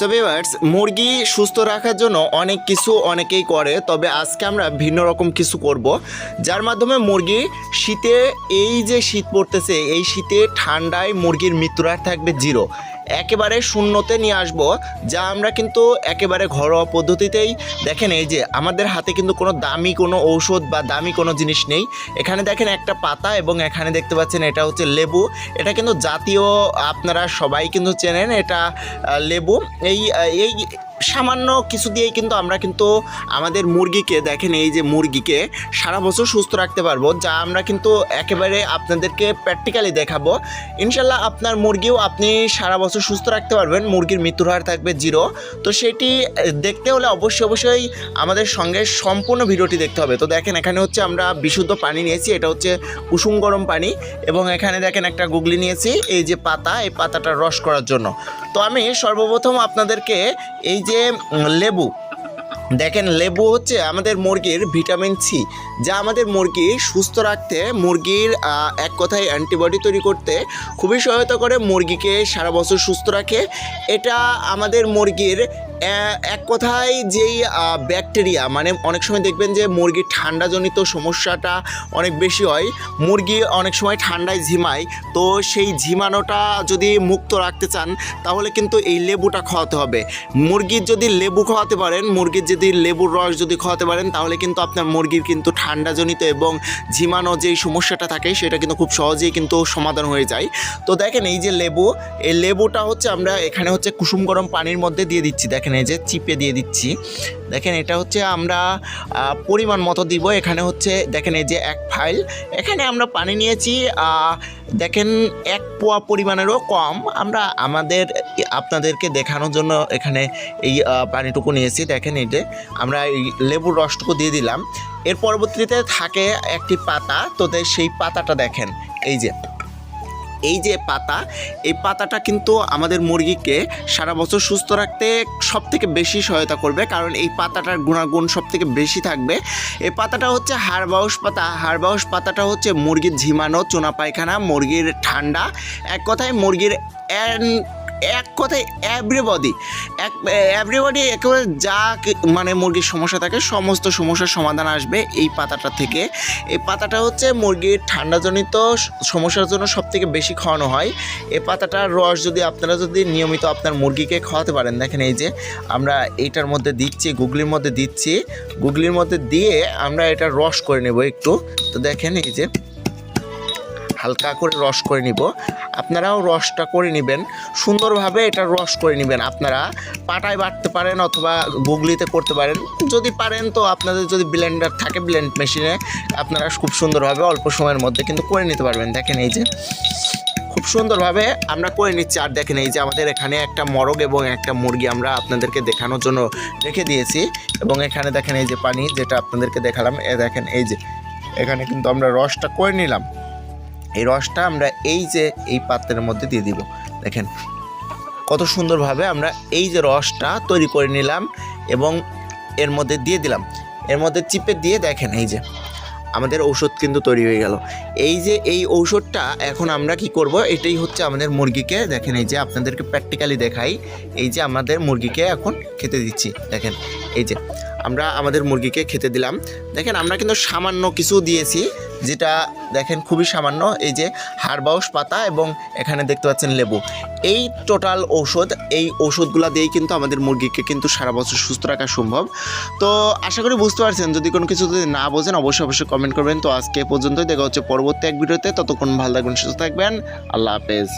So viewers মুরগি সুস্থ রাখার জন্য অনেক কিছু অনেকেই করে, তবে আজকে আমরা ভিন্ন রকম কিছু করব, যার মাধ্যমে মুরগি শীতে এই যে শীত পড়তেছে, এই শীতে ঠান্ডায় মুরগির মৃত্যুরা থাকবে জিরো একেবারে শূন্যতে নিয়ে আসব, যা আমরা কিন্তু একেবারে ঘরোয়া পদ্ধতিতেই। দেখেন এই যে, আমাদের হাতে কিন্তু কোনো দামি কোনো ঔষধ বা দামি কোনো জিনিস নেই। এখানে দেখেন একটা পাতা এবং এখানে দেখতে পাচ্ছেন এটা হচ্ছে লেবু। এটা কিন্তু জাতীয়, আপনারা সবাই কিন্তু চেনেন, এটা লেবু। এই এই সামান্য কিছু দিয়েই কিন্তু আমরা কিন্তু আমাদের মুরগিকে, দেখেন এই যে মুরগিকে সারা বছর সুস্থ রাখতে পারব, যা আমরা কিন্তু একেবারে আপনাদেরকে প্র্যাকটিক্যালি দেখাবো। ইনশাল্লাহ আপনার মুরগিও আপনি সারা বছর সুস্থ রাখতে পারবেন, মুরগির মৃত্যুর হার থাকবে জিরো তো সেটি দেখতে হলে অবশ্যই অবশ্যই আমাদের সঙ্গে সম্পূর্ণ ভিডিওটি দেখতে হবে। তো দেখেন, এখানে হচ্ছে আমরা বিশুদ্ধ পানি নিয়েছি, এটা হচ্ছে কুসুম গরম পানি। এবং এখানে দেখেন একটা গুগলি নিয়েছি, এই যে পাতা, এই পাতাটা রস করার জন্য। তো আমি সর্বপ্রথম আপনাদেরকে এই যে লেবু, দেখেন লেবু হচ্ছে আমাদের মুরগির ভিটামিন সি, যা আমাদের মুরগি সুস্থ রাখতে, মুরগির এক কথায় অ্যান্টিবডি তৈরি করতে খুবই সহায়তা করে, মুরগিকে সারা বছর সুস্থ রাখে। এটা আমাদের মুরগির এক কথায় যেই ব্যাকটেরিয়া মানে অনেক সময় দেখবেন যে মুরগির ঠান্ডাজনিত সমস্যাটা অনেক বেশি হয়। মুরগি অনেক সময় ঠান্ডায় ঝিমায়। তো সেই ঝিমানোটা যদি মুক্ত রাখতে চান, তাহলে কিন্তু এই লেবুটা খাওয়াতে হবে। মুরগির যদি লেবু খাওয়াতে পারেন, মুরগির যদি লেবুর রস যদি খাওয়াতে পারেন, তাহলে কিন্তু আপনার মুরগির কিন্তু ঠান্ডাজনিত এবং ঝিমানো যেই সমস্যাটা থাকে, সেটা কিন্তু খুব সহজেই কিন্তু সমাধান হয়ে যায়। তো দেখেন এই যে লেবু, এই লেবুটা হচ্ছে আমরা এখানে হচ্ছে কুসুম গরম পানির মধ্যে দিয়ে দিচ্ছি। দেখেন এই যে চিপে দিয়ে দিচ্ছি। দেখেন এটা হচ্ছে আমরা পরিমাণ মতো দিব। এখানে হচ্ছে দেখেন এই যে এক ফাইল এখানে আমরা পানি নিয়েছি দেখেন এক পোয়া পরিমাণেরও কম। আমরা আমাদের, আপনাদেরকে দেখানোর জন্য এখানে এই পানিটুকু নিয়েছি। দেখেন যে আমরা এই লেবুর রসটুকু দিয়ে দিলাম। এর পরবর্তীতে থাকে একটি পাতা। তো সেই পাতাটা দেখেন। এই যে এই যে পাতা, এই পাতাটা কিন্তু আমাদের মুরগিকে সারা বছর সুস্থ রাখতে সব থেকে বেশি সহায়তা করবে। কারণ এই পাতাটার গুণাগুণ সব থেকে বেশি থাকবে। এই পাতাটা হচ্ছে হাড়বাউস পাতা। হাড়বাউস পাতাটা হচ্ছে মুরগির ঝিমানো, চোনা পায়খানা, মুরগির ঠান্ডা। এক কথায় মুরগির এন- এক কথায় এভরিবডি এক এভরিবডি একেবারে যা মানে মুরগির সমস্যা থাকে, সমস্ত সমস্যার সমাধান আসবে এই পাতাটা থেকে। এই পাতাটা হচ্ছে মুরগির ঠান্ডাজনিত সমস্যার জন্য সব থেকে বেশি খাওয়ানো হয়। এই পাতাটার রস যদি আপনারা যদি নিয়মিত আপনার মুরগিকে খাওয়াতে পারেন, দেখেন এই যে আমরা এইটার মধ্যে দিচ্ছি, গুগলির মধ্যে দিচ্ছি, গুগলির মধ্যে দিয়ে আমরা এটা রস করে নেব একটু। তো দেখেন এই যে হালকা করে রস করে নিব। আপনারাও রসটা করে নেবেন। সুন্দরভাবে এটা রস করে নেবেন আপনারা। পাটায় বাটতে পারেন অথবা গুগলিতে করতে পারেন। যদি পারেন তো আপনাদের যদি ব্লেন্ডার থাকে ব্লেন্ড মেশিনে আপনারা খুব সুন্দরভাবে অল্প সময়ের মধ্যে কিন্তু করে নিতে পারবেন। দেখেন এই যে, খুব সুন্দরভাবে আমরা করে নিচ্ছি। আর দেখেন এই যে আমাদের এখানে একটা মরগ এবং একটা মুরগি আমরা আপনাদেরকে দেখানোর জন্য রেখে দিয়েছি। এবং এখানে দেখেন এই যে পানি যেটা আপনাদেরকে দেখালাম, এ দেখেন এই যে, এখানে কিন্তু আমরা রসটা করে নিলাম। এই রসটা আমরা এই যে এই পাত্রের মধ্যে দিয়ে দিব। দেখেন, কত সুন্দরভাবে আমরা এই যে রসটা তৈরি করে নিলাম এবং এর মধ্যে দিয়ে দিলাম। এর মধ্যে চিপে দিয়ে দেখেন এই যে, আমাদের ঔষধ কিন্তু তৈরি হয়ে গেল। এই যে এই ঔষধটা এখন আমরা কি করব? এটাই হচ্ছে আমাদের মুরগিকে, দেখেন এই যে আপনাদেরকে প্র্যাকটিক্যালি দেখাই, এই যে আমাদের মুরগিকে এখন খেতে দিচ্ছি। দেখেন এই যে, আমরা আমাদের মুরগিকে খেতে দিলাম। দেখেন, আমরা কিন্তু সামান্য কিছু দিয়েছি, যেটা দেখেন খুবই সামান্য। এই যে, হাড়বাউস পাতা এবং এখানে দেখতে পাচ্ছেন লেবু। এই টোটাল ঔষধ, এই ওষুধগুলো দিয়েই কিন্তু আমাদের মুরগিকে কিন্তু সারা বছর সুস্থ রাখা সম্ভব। তো আশা করি বুঝতে পারছেন, যদি কোনো কিছু যদি না বোঝেন, অবশ্যই অবশ্যই কমেন্ট করবেন। তো আজকে পর্যন্তই, দেখা হচ্ছে পরবর্তী এক ভিডিওতে। ততক্ষণ ভালো থাকবেন, সুস্থ থাকবেন। আল্লাহ হাফেজ।